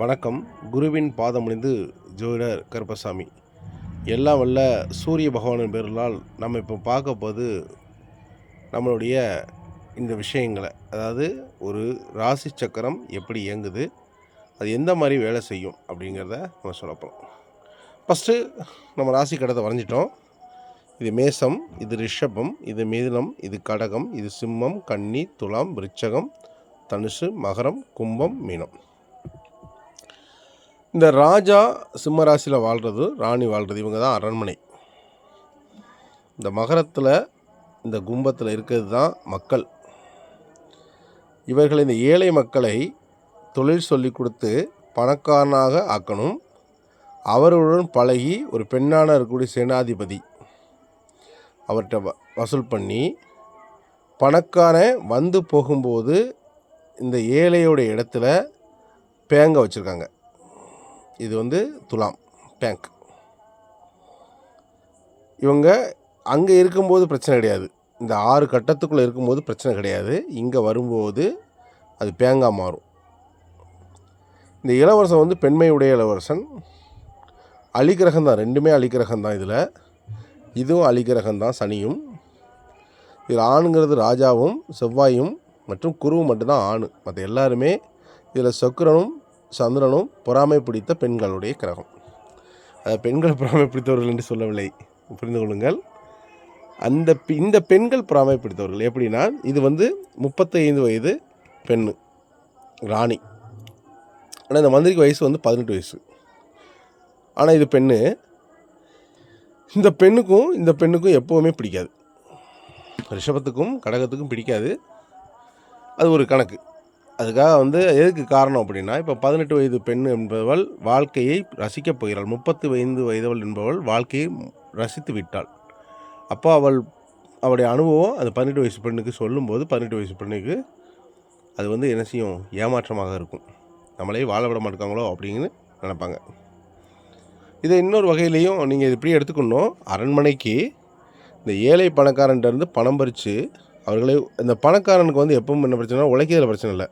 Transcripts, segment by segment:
வணக்கம். குருவின் பாதம் ஜோதிடர் கருப்பசாமி. எல்லாம் வல்ல சூரிய பகவானின் பேரலால் நம்ம இப்போ பார்க்க போது நம்மளுடைய இந்த விஷயங்களை. அதாவது ஒரு ராசி சக்கரம் எப்படி இயங்குது அது எந்த மாதிரி வேலை செய்யும் அப்படிங்கிறத நம்ம சொல்ல போகிறோம் ஃபஸ்ட்டு நம்ம ராசி கடத்தை வரைஞ்சிட்டோம். இது மேசம் இது ரிஷபம் இது மிதுனம் இது கடகம் இது சிம்மம் கன்னி துலாம் விருச்சகம் தனுசு மகரம் கும்பம் மீனம். இந்த ராஜா சிம்மராசியில் வாழ்கிறது ராணி வாழ்கிறது இவங்க தான் அரண்மனை. இந்த மகரத்தில் இந்த கும்பத்தில் இருக்கிறது தான் மக்கள். இவர்கள் இந்த ஏழை மக்களை தொழில் சொல்லி கொடுத்து பணக்காரனாக ஆக்கணும். அவர்களுடன் பழகி ஒரு பெண்ணான இருக்கக்கூடிய சேனாதிபதி அவர்கிட்ட வ- வசூல் பண்ணி பணக்காரன் வந்து போகும்போது இந்த ஏழையோட இடத்துல பேங்க வச்சுருக்காங்க. இது வந்து துலாம் பேங்க் இவங்க அங்கே இருக்கும்போது பிரச்சனை கிடையாது. இந்த ஆறு கட்டத்துக்குள்ளே இருக்கும்போது பிரச்சனை கிடையாது. இங்கே வரும்போது அது பேங்காக மாறும். இந்த இளவரசன் வந்து பெண்மையுடைய இளவரசன். அலிகிரகம் தான் ரெண்டுமே அலிகிரகம் தான் இதில். இதுவும் அலிகிரகம் தான் சனியும். இதில் ஆணுங்கிறது ராஜாவும் செவ்வாயும் மற்றும் குருவும் மட்டும்தான் ஆண். மற்ற எல்லாருமே இதில் சொக்கிரனும் சந்திரனும் பொறாமை பிடித்த பெண்களுடைய கிரகம். அதை பெண்கள் பொறாமை பிடித்தவர்கள் என்று சொல்லவில்லை. புரிந்து கொள்ளுங்கள். அந்த பெ- இந்த பெண்கள் பொறாமை பிடித்தவர்கள். எப்படின்னா இது வந்து முப்பத்தைந்து வயது பெண்ணு ராணி. ஆனால் இந்த மந்திரிக்கு வயசு வந்து பதினெட்டு வயசு. ஆனால் இது பெண்ணு. இந்த பெண்ணுக்கும் இந்த பெண்ணுக்கும் எப்போவுமே பிடிக்காது. ரிஷபத்துக்கும் கடகத்துக்கும் பிடிக்காது. அது ஒரு கணக்கு. அதுக்காக வந்து எதுக்கு காரணம் அப்படின்னா இப்போ பதினெட்டு வயது பெண் என்பவள் வாழ்க்கையை ரசிக்கப் போகிறாள். முப்பத்து ஐந்து வயதவள் என்பவள் வாழ்க்கையை ரசித்து விட்டாள். அப்போ அவள் அவளுடைய அனுபவம் அந்த பதினெட்டு வயசு பெண்ணுக்கு சொல்லும்போது பதினெட்டு வயசு பெண்ணுக்கு அது வந்து என்ன செய்யும்? ஏமாற்றமாக இருக்கும். நம்மளே வாழ விட மாட்டாங்களோ அப்படின்னு நினப்பாங்க. இதை இன்னொரு வகையிலையும் நீங்கள் இப்படி எடுத்துக்கணும். அரண்மனைக்கு இந்த ஏழை பணக்காரன்ட்டருந்து பணம் பறித்து அவர்களை இந்த பணக்காரனுக்கு வந்து எப்பவும் என்ன பிரச்சனை உழைக்கிறதுல பிரச்சனை இல்லை.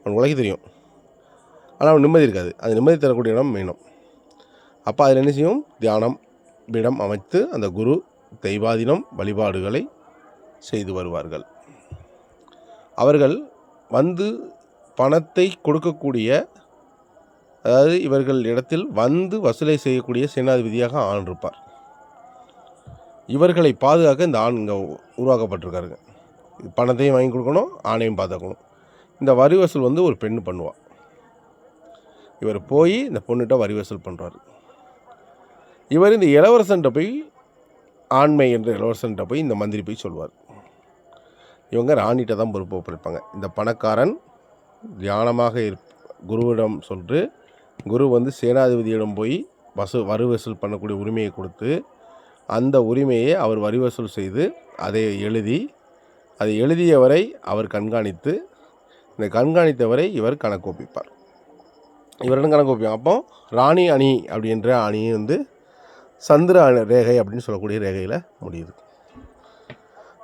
அவனுக்கு உழைக்க தெரியும். ஆனால் அவன் நிம்மதி இருக்காது. அது நிம்மதி தரக்கூடிய இடம் மீனம் அப்போ அதில் என்ன செய்யும்? தியானம் பீடம் அமைத்து அந்த குரு தெய்வாதீனம் வழிபாடுகளை செய்து வருவார்கள். அவர்கள் வந்து பணத்தை கொடுக்கக்கூடிய அதாவது இவர்கள் இடத்தில் வந்து வசூலை செய்யக்கூடிய சேனாதிபதியாக ஆண் இருப்பார் இவர்களை பாதுகாக்க இந்த ஆண் இங்கே உருவாக்கப்பட்டிருக்காருங்க. பணத்தையும் வாங்கி கொடுக்கணும் ஆணையும் பார்த்துக்கணும். இந்த வரி வசூல் வந்து ஒரு பெண்ணு பண்ணுவாள் இவர் போய் இந்த பொண்ணுகிட்ட வரி வசூல் பண்ணுறாரு இவர் இந்த இளவரசன்கிட்ட போய் ஆண்மை என்ற இளவரசன்ட்ட போய் இந்த மந்திரி போய் சொல்வார். இவங்க ராணிகிட்ட தான் பொறுப்பு ஒப்படைப்பாங்க. இந்த பணக்காரன் தியானமாக இருப் குருவிடம் சொல்லிட்டு குரு வந்து சேனாதிபதியிடம் போய் வசூ வரி வசூல் பண்ணக்கூடிய உரிமையை கொடுத்து அந்த உரிமையை அவர் வரி வசூல் செய்து அதை எழுதி அதை எழுதியவரை அவர் கண்காணித்து இந்த கண்காணித்தவரை இவர் கணக்கு ஒப்பிப்பார் இவரிடம் கணக்கு ஒப்பிப்பார் அப்போ ராணி அணி அப்படின்ற அணி வந்து சந்திர ரேகை அப்படின்னு சொல்லக்கூடிய ரேகையில் முடியுது.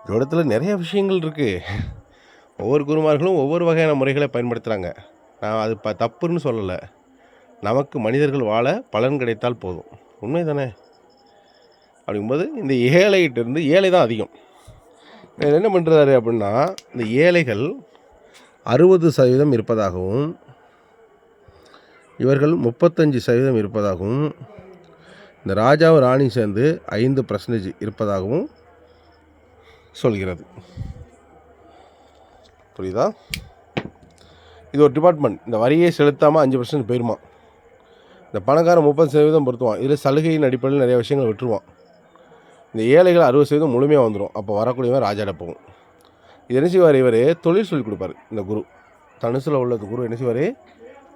ஜோடத்தில் நிறைய விஷயங்கள் இருக்குது ஒவ்வொரு குருமார்களும் ஒவ்வொரு வகையான முறைகளை பயன்படுத்துகிறாங்க நான் அது ப தப்புன்னு சொல்லலை. நமக்கு மனிதர்கள் வாழ பலன் கிடைத்தால் போதும். உண்மை தானே அப்படிங்கும்போது இந்த ஏழைகிட்டேருந்து ஏழை தான் அதிகம். என்ன பண்ணுறாரு அப்படின்னா இந்த ஏழைகள் அறுபது சதவீதம் இருப்பதாகவும் இவர்கள் முப்பத்தஞ்சு சதவீதம் இருப்பதாகவும் இந்த ராஜாவும் ராணி சேர்ந்து ஐந்து பர்சன்டேஜ் இருப்பதாகவும் சொல்கிறது. புரியுதா? இது ஒரு டிபார்ட்மெண்ட் இந்த வரியை செலுத்தாமல் அஞ்சு பர்சன்ட் போயிருமா? இந்த பணக்காரன் முப்பது சதவீதம் பொருத்துவான். இதில் சலுகையின் அடிப்படையில் நிறைய விஷயங்கள் விட்டுருவான். இந்த ஏழைகள் அறுபது சதவீதம் முழுமையாக வந்துடும் அப்போ வரக்கூடியவன் ராஜாட போகும். இது என்ன செய்வார்? இவர் தொழில் சொல்லிக் கொடுப்பாரு இந்த குரு. தனுசில் உள்ள குரு என்ன செய்வார்?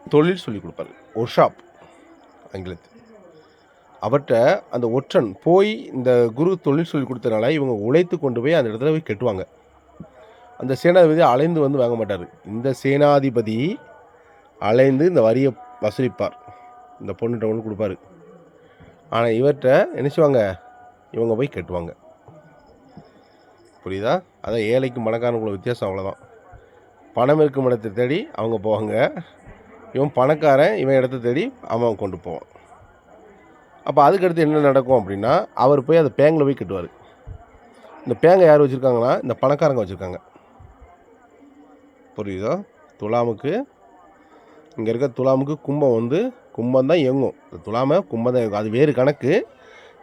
தொழில் சொல்லிக் கொடுப்பாரு. ஒர்ஷாப் ஷாப் ஆங்கிலத்தில் அவர்கிட்ட அந்த ஒற்றன் போய் இந்த குரு தொழில் சொல்லி கொடுத்தனால இவங்க உழைத்து கொண்டு போய் அந்த இடத்துல போய் கெட்டுவாங்க. அந்த சேனாதிபதி அலைந்து வந்து வாங்க மாட்டார். இந்த சேனாதிபதி அலைந்து இந்த வரியை வசூலிப்பார். இந்த பொண்ணுகிட்ட ஒன்று கொடுப்பாரு. ஆனால் இவர்கிட்ட என்ன செய்வாங்க? இவங்க போய் கெட்டுவாங்க. புரியுதா? அதான் ஏழைக்கும் பணக்காரனுக்குள்ள வித்தியாசம் அவ்வளோதான் பணம் இருக்கும் இடத்தை தேடி அவங்க போவாங்க. இவன் பணக்காரன் இவன் இடத்த தேடி அவன் கொண்டு போவான். அப்போ அதுக்கடுத்து என்ன நடக்கும் அப்படின்னா அவர் போய் அந்த பேங்கில் போய் கட்டுவார். இந்த பேங்கை யார் வச்சுருக்காங்கன்னா இந்த பணக்காரங்க வச்சுருக்காங்க. புரியுதோ? துலாமுக்கு இங்கே இருக்க துலாமுக்கு கும்பம் வந்து கும்பம் தான் இயங்கும் துலாமை கும்பம் தான் இயங்கும். அது வேறு கணக்கு.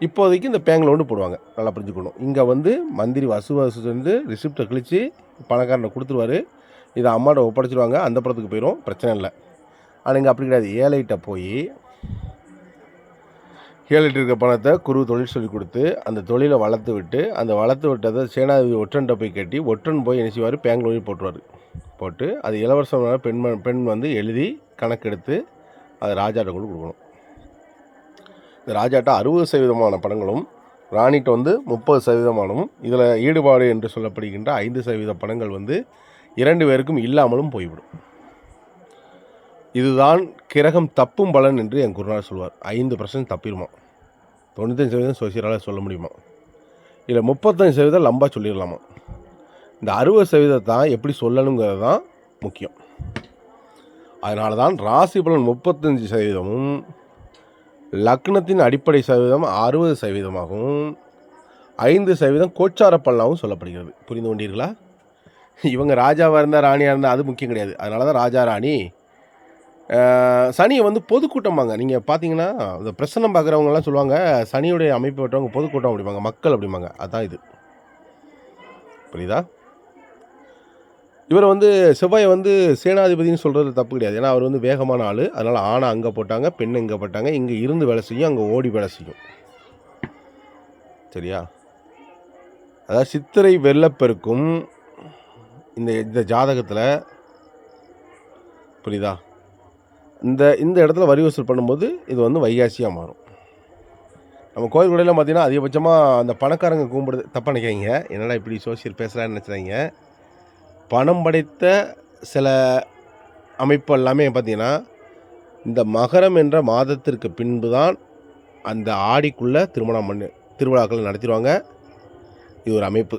இப்போதைக்கு இந்த பேங்கில் ஒன்று போடுவாங்க. நல்லா புரிஞ்சுக்கணும். இங்கே வந்து மந்திரி வசு வசு வந்து ரிசிப்டை கிழித்து பணக்காரனை கொடுத்துருவாரு. இதை அம்மாட்ட ஒப்படைச்சிருவாங்க. அந்த படத்துக்கு போயிடும் பிரச்சனை இல்லை. ஆனால் இங்கே அப்படி கிடையாது. ஏழைகிட்ட போய் ஏழைட்டு இருக்க பணத்தை குரு தொழில் சொல்லி கொடுத்து அந்த தொழிலை வளர்த்து விட்டு அந்த வளர்த்து விட்டதை சேனாதிபதி ஒற்றன்ட்ட போய் கட்டி ஒற்றன் போய் என்ன செய்வார்? பேங்கில் ஒழி போட்டுருவார். போட்டு அது இளவரசமான பெண் பெண் வந்து எழுதி கணக்கெடுத்து அதை ராஜாட்ட கொண்டு கொடுக்கணும். ராஜாட்ட அறுபது சதவீதமான படங்களும் ராணிட்ட வந்து முப்பது சதவீதமானும் இதில் ஈடுபாடு என்று சொல்லப்படுகின்ற ஐந்து சதவீத படங்கள் வந்து இரண்டு பேருக்கும் இல்லாமலும் போய்விடும். இதுதான் கிரகம் தப்பும் பலன் என்று என் குருநாள் சொல்வார். ஐந்து பர்சன்ட் தப்பிடுமா? தொண்ணூத்தஞ்சு சதவீதம் சோசியரால் சொல்ல முடியுமா? இதில் முப்பத்தஞ்சு சதவீதம் லம்பாக சொல்லிடலாமா? இந்த அறுபது சதவீதத்தான் எப்படி சொல்லணுங்கிறது தான் முக்கியம். அதனால தான் ராசி பலன் முப்பத்தஞ்சு சதவீதமும் லக்னத்தின் அடிப்படை சதவீதம் அறுபது சதவீதமாகவும் ஐந்து சதவீதம் கோச்சார பலனாகவும் சொல்லப்படுகிறது. புரிந்து கொண்டீர்களா? இவங்க ராஜாவாக இருந்தால் ராணியாக இருந்தால் அது முக்கியம் கிடையாது. அதனால தான் ராஜா ராணி. சனியை வந்து பொதுக்கூட்டம்பாங்க. நீங்கள் பார்த்தீங்கன்னா இந்த பிரசனம் பார்க்குறவங்கலாம் சொல்லுவாங்க சனியுடைய அமைப்பு பெற்றவங்க பொதுக்கூட்டம் அப்படிம்பாங்க மக்கள் அப்படிம்பாங்க. அதான் இது. புரியுதா? இவர் வந்து செவ்வாயை வந்து சேனாதிபதினு சொல்கிறது தப்பு கிடையாது. ஏன்னா அவர் வந்து வேகமான ஆள். அதனால் ஆணை அங்கே போட்டாங்க பெண் இங்கே போட்டாங்க. இங்கே இருந்து வேலை செய்யும் அங்கே ஓடி வேலை செய்யும். சரியா? அதாவது சித்திரை வெள்ளப்பெருக்கும் இந்த இந்த ஜாதகத்தில் புரியுதா? இந்த இந்த இடத்துல வரி வசூல் பண்ணும்போது இது வந்து வைகாசியாக மாறும். நம்ம கோயில் கடையில் பார்த்தீங்கன்னா அதிகபட்சமாக அந்த பணக்காரங்க கும்பிடுது தப்பாக நினைக்காதீங்க. என்னடா இப்படி சோசியல் பேசுகிறான்னு நினச்சிடாங்க பணம் படைத்த சில அமைப்பு எல்லாமே பார்த்திங்கன்னா இந்த மகரம் என்ற மாதத்திற்கு பின்பு தான் அந்த ஆடிக்குள்ளே திருமணம் பண்ணி திருவிழாக்கள் நடத்திடுவாங்க. இது ஒரு அமைப்பு.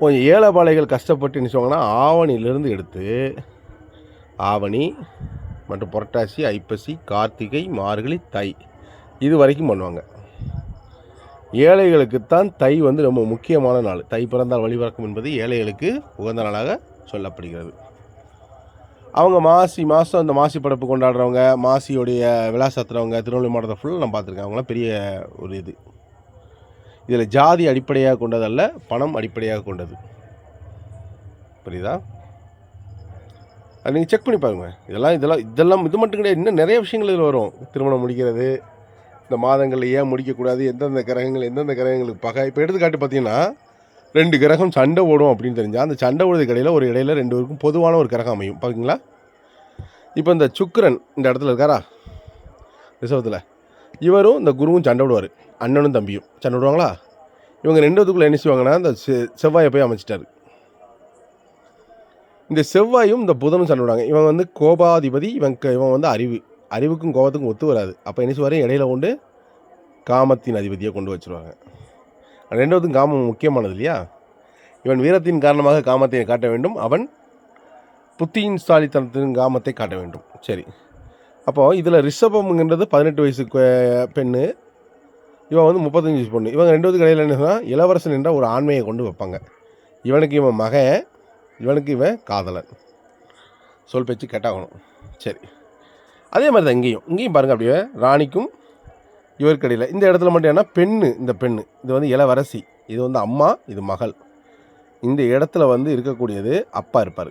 கொஞ்சம் ஏழைபாளைகள் கஷ்டப்பட்டு என்ன சொல்லுவாங்கன்னா ஆவணியிலிருந்து எடுத்து ஆவணி மற்றும் புரட்டாசி ஐப்பசி கார்த்திகை மார்கழி தை இது வரைக்கும் பண்ணுவாங்க. ஏழைகளுக்குத்தான் தை வந்து ரொம்ப முக்கியமான நாள். தை பிறந்தால் வழிபிறக்கும் என்பது ஏழைகளுக்கு உகந்த நாளாக சொல்லப்படுகிறது. அவங்க மாசி மாதம் அந்த மாசி படைப்பு கொண்டாடுறவங்க மாசியோடைய விளாசத்துறவங்க சாத்துறவங்க மாவட்டத்தை ஃபுல்லாக நான் பார்த்துருக்கேன். அவங்களாம் பெரிய ஒரு இது. இதில் ஜாதி அடிப்படையாக கொண்டதல்ல பணம் அடிப்படையாக கொண்டது. புரியுதா? அது நீங்கள் செக் பண்ணி பாருங்க. இதெல்லாம் இதெல்லாம் இதெல்லாம் இது மட்டும் கிடையாது. இன்னும் நிறைய விஷயங்கள் இதில் வரும். திருமணம் முடிக்கிறது இந்த மாதங்களில் ஏன் முடிக்கக்கூடாது எந்தெந்த கிரகங்கள் எந்தெந்த கிரகங்களுக்கு பகை? இப்போ எடுத்துக்காட்டு பார்த்தீங்கன்னா ரெண்டு கிரகம் சண்டை ஓடும் அப்படின்னு தெரிஞ்சால் அந்த சண்டை ஓடுறது இடையில் ஒரு இடையில ரெண்டு பேருக்கும் பொதுவான ஒரு கிரகம் அமையும். பார்த்தீங்களா இப்போ இந்த சுக்கரன் இந்த இடத்துல இருக்காரா? ரிசவத்தில் இவரும் இந்த குருவும் சண்டை விடுவார். அண்ணனும் தம்பியும். சண்டை விடுவாங்களா? இவங்க ரெண்டுத்துக்குள்ளே என்ன செய்வாங்கன்னா இந்த செ- செவ்வாயை போய் அமைச்சிட்டாரு. இந்த செவ்வாயும் இந்த புதனும் சண்டை விடுவாங்க. இவன் வந்து கோபாதிபதி இவன் க- இவன் வந்து அறிவு. அறிவுக்கும் கோபத்துக்கும் ஒத்து வராது. அப்போ என்ன செய்வார்? இடையில கொண்டு காமத்தின் அதிபதியை கொண்டு வச்சிருவாங்க. ரெண்டாவதும் காமம் முக்கியமானது இல்லையா? இவன் வீரத்தின் காரணமாக காமத்தை காட்ட வேண்டும். அவன் புத்தியின் சாலித்தனத்தின் காமத்தை காட்ட வேண்டும். சரி. அப்போது இதில் ரிஷபம்ங்கிறது பதினெட்டு வயசு பெண்ணு. இவன் வந்து முப்பத்தஞ்சு வயசு பொண்ணு. இவங்க ரெண்டாவது கடையில் என்ன சொன்னால் இளவரசன் என்ற ஒரு ஆண்மையை கொண்டு வைப்பாங்க. இவனுக்கு இவன் மகன் இவனுக்கு இவன் காதலன். சொல் பேச்சு கேட்டாகணும். சரி. அதே மாதிரி தான் இங்கேயும். இங்கேயும் பாருங்கள் அப்படியே ராணிக்கும் இவருக்கு இந்த இடத்துல மட்டும் என்ன பெண்ணு இந்த பெண்ணு. இது வந்து இளவரசி. இது வந்து அம்மா இது மகள். இந்த இடத்துல வந்து இருக்கக்கூடியது அப்பா இருப்பார்.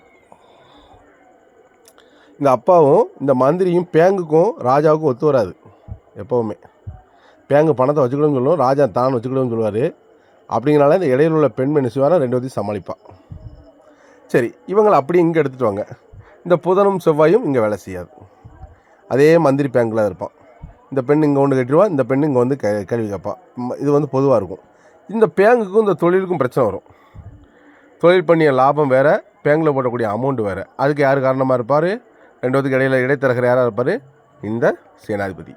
இந்த அப்பாவும் இந்த மந்திரியும் பேங்குக்கும் ராஜாவுக்கும் ஒத்து வராது எப்போவுமே. பேங்கு பணத்தை வச்சுக்கணும்னு சொல்லுவோம் ராஜா தான் வச்சுக்கணும்னு சொல்லுவார். அப்படிங்கிறனால இந்த இடையில உள்ள பெண் என்ன ரெண்டு வரையும் சமாளிப்பான் சரி இவங்களை அப்படியே இங்கே எடுத்துகிட்டு வாங்க. இந்த புதனும் செவ்வாயும் இங்கே வேலை செய்யாது. அதே மந்திரி பேங்கில் இருப்பான். இந்த பெண் இங்கே ஒன்று கட்டிடுவா இந்த பெண் இங்கே வந்து கே கேள்வி கேட்பா இது வந்து பொதுவாக இருக்கும். இந்த பேங்குக்கும் இந்த தொழிலுக்கும் பிரச்சனை வரும். தொழில் பண்ணிய லாபம் வேறு பேங்கில் போடக்கூடிய அமௌண்ட் வேறு. அதுக்கு யார் காரணமாக இருப்பார்? ரெண்டுத்துக்கு இடையில் இடைத்தரகர் யாராக இருப்பார்? இந்த சேனாதிபதி.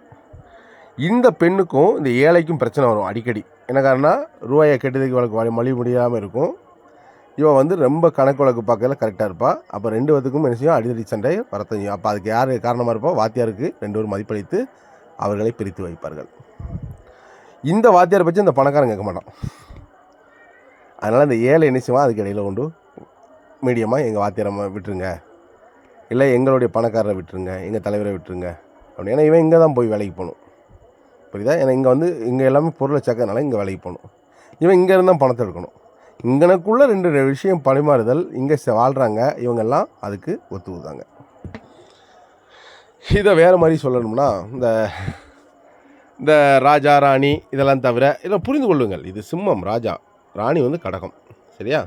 இந்த பெண்ணுக்கும் இந்த ஏழைக்கும் பிரச்சனை வரும் அடிக்கடி. என்ன காரணம் ரூபாயை கெட்டதுக்கு வழக்கு வழி மொழி முடியாமல் இருக்கும். இவன் வந்து ரொம்ப கணக்கு வழக்கு பார்க்கல கரெக்டாக இருப்பா. அப்போ ரெண்டு பேத்துக்கும் என்ன செய்யும்? அடிதடி சண்டை வரத்தையும் அப்போ அதுக்கு யார் காரணமாக இருப்பா? வாத்தியாருக்கு ரெண்டு பேரும் மதிப்பளித்து அவர்களை பிரித்து வைப்பார்கள். இந்த வாத்தியாரை பற்றி இந்த பணக்காரன் கேட்க மாட்டான். அதனால் இந்த ஏழை என்ன செய்வான்? அதுக்கு இடையில் கொண்டு மீடியமாக எங்கள் வாத்தியாரமாக விட்டுருங்க. இல்லை எங்களுடைய பணக்காரரை விட்டுருங்க எங்கள் தலைவரை விட்டுருங்க. அப்படின்னு ஏன்னா இவன் இங்கே தான் போய் வேலைக்கு போகணும். புரியுதா? ஏன்னா இங்கே வந்து இங்கே எல்லாமே பொருளை சேர்க்கறதுனால இங்கே வேலைக்கு போகணும். இவன் இங்கே இருந்தால் பணத்தை எடுக்கணும். இங்கனக்குள்ளே ரெண்டு விஷயம் பரிமாறுதல் இங்கே வாழ்கிறாங்க இவங்கெல்லாம் அதுக்கு ஒத்துக்குதாங்க இதை வேறு மாதிரி சொல்லணும்னா இந்த இந்த ராஜா ராணி இதெல்லாம் தவிர இதெல்லாம் புரிந்து கொள்ளுங்கள். இது சிம்மம் ராஜா. ராணி வந்து கடகம் சரியா?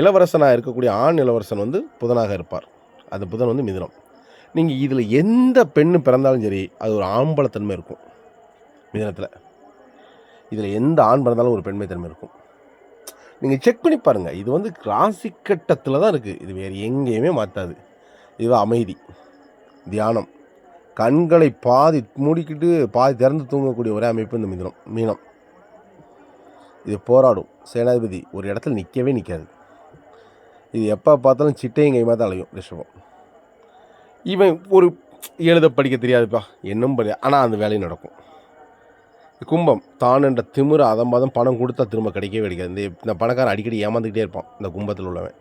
இளவரசனாக இருக்கக்கூடிய ஆண் இளவரசன் வந்து புதனாக இருப்பார். அது புதன் வந்து மிதனம். நீங்கள் இதில் எந்த பெண்ணு பிறந்தாலும் சரி அது ஒரு ஆம்பளத்தன்மை இருக்கும் மிதனத்தில். இதில் எந்த ஆண் பிறந்தாலும் ஒரு பெண்மை தன்மை இருக்கும். நீங்கள் செக் பண்ணி பாருங்கள் இது வந்து ராசி கட்டத்தில் தான் இருக்குது இது வேறு எங்கேயுமே மாற்றாது. இது அமைதி. தியானம். கண்களை பாதி மூடிக்கிட்டு பாதி திறந்து தூங்கக்கூடிய ஒரே அமைப்பு இந்த மிதனம் மீனம். இது போராடும். சேனாதிபதி ஒரு இடத்துல நிற்கவே நிற்காது இது எப்போ பார்த்தாலும் சிட்டையும் கைமாக தான் அலையும் ரிஷபம். இவன் ஒரு எழுத படிக்க தெரியாதுப்பா. என்னும் படி ஆனால் அந்த வேலையும் நடக்கும். கும்பம் தான் என்ற திமிர அதம்பாதம் பணம் கொடுத்தா திரும்ப கிடைக்கவே கிடைக்காது. இந்த இந்த பணக்காரன் அடிக்கடி ஏமாந்துக்கிட்டே இருப்பான் இந்த கும்பத்தில் உள்ளவன்.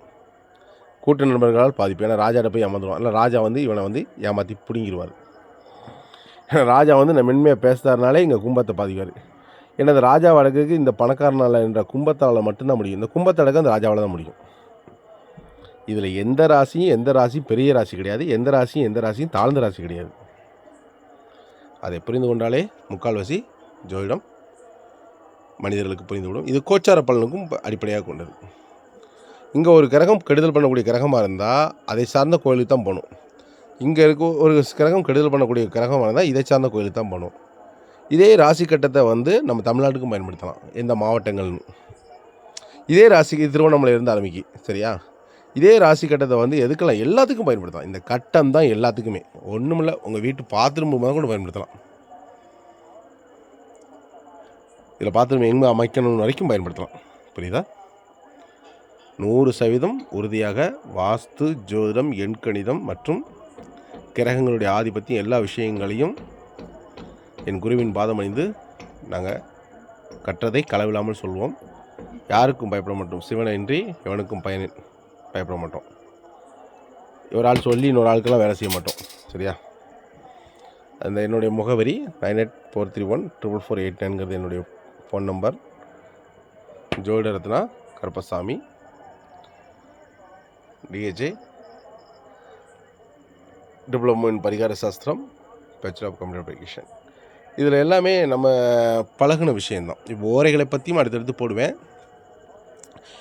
கூட்ட நண்பர்களால் பாதிப்பு. ஏன்னா ராஜாட்ட போய் ஏமாந்துருவான். இல்லை ராஜா வந்து இவனை வந்து ஏமாற்றி பிடுங்கிடுவார் ராஜா வந்து நான் மென்மையாக பேசுறதுனாலே இங்கே கும்பத்தை பாதிக்கார் ஏன்னா ராஜா வழக்குக்கு இந்த பணக்காரனால் என்ற கும்பத்தால் மட்டும்தான் முடியும். இந்த கும்பத்தை அடக்க அந்த ராஜாவால் தான் முடியும். இதில் எந்த ராசியும் எந்த ராசியும் பெரிய ராசி கிடையாது. எந்த ராசியும் எந்த ராசியும் தாழ்ந்த ராசி கிடையாது. அதை புரிந்து கொண்டாலே முக்கால்வாசி ஜோதிடம் மனிதர்களுக்கு புரிந்துவிடும் இது கோச்சார பலனுக்கும் அடிப்படையாக கொண்டது. இங்கே ஒரு கிரகம் கெடுதல் பண்ணக்கூடிய கிரகமாக இருந்தால் அதை சார்ந்த கோயிலுக்கு தான் போகணும். இங்கே இருக்க ஒரு கிரகம் கெடுதல் பண்ணக்கூடிய கிரகமாக இருந்தால் இதை சார்ந்த கோயிலுக்கு தான் போகணும். இதே ராசி கட்டத்தை வந்து நம்ம தமிழ்நாட்டுக்கும் பயன்படுத்தலாம் எந்த மாவட்டங்கள்னு. இதே ராசிக்கு திருவண்ணாமலை இருந்து ஆரம்பிக்கு சரியா? இதே ராசி கட்டத்தை வந்து எதுக்கெல்லாம்? எல்லாத்துக்கும் பயன்படுத்தலாம். இந்த கட்டம் தான் எல்லாத்துக்குமே. ஒன்றுமில்ல உங்கள் வீட்டு பாத்ரூம் முதல் கூட பயன்படுத்தலாம். இதில் பாத்ரூம் எங்கே அமைக்கணும் வரைக்கும் பயன்படுத்தலாம். புரியுதா? நூறு சதவீதம் உறுதியாக வாஸ்து ஜோதிடம் எண்கணிதம் மற்றும் கிரகங்களுடைய ஆதிபத்தியம் எல்லா விஷயங்களையும் என் குருவின் பாதம் அணிந்து நாங்கள் கற்றதை களவில்லாமல் சொல்வோம். யாருக்கும் பயப்பட மாட்டோம். சிவனின்றி எவனுக்கும் பயன் பயப்பட மாட்டோம். ஒரு ஆள் சொல்லி இன்னொரு ஆளுக்கெல்லாம் வேலை செய்ய மாட்டோம். சரியா? அந்த என்னுடைய முகவரி nine eight four three one triple four eight நைன்கிறது என்னுடைய ஃபோன் நம்பர் ஜோதிட Ratna Karuppasamy. DHA diploma in பரிகார சாஸ்திரம் பேச்சுலர் ஆஃப் கம்ப்யூட்டர் அப்ளிகேஷன் இதில் எல்லாமே நம்ம பழகின விஷயந்தான் இப்போ ஓரைகளை பற்றியும் அடுத்தடுத்து போடுவேன்.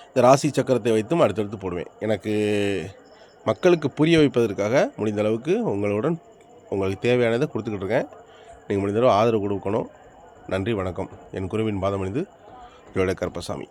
இந்த ராசி சக்கரத்தை வைத்தும் அடுத்தடுத்து போடுவேன். எனக்கு மக்களுக்கு புரிய வைப்பதற்காக முடிந்த அளவுக்கு உங்களுடன் உங்களுக்கு தேவையானதை கொடுத்துக்கிட்டு இருக்கேன். நீங்கள் முடிந்த அளவு ஆதரவு கொடுக்கணும். நன்றி வணக்கம். என் குருவின் பாதமணிந்து ஜோட கருப்பசாமி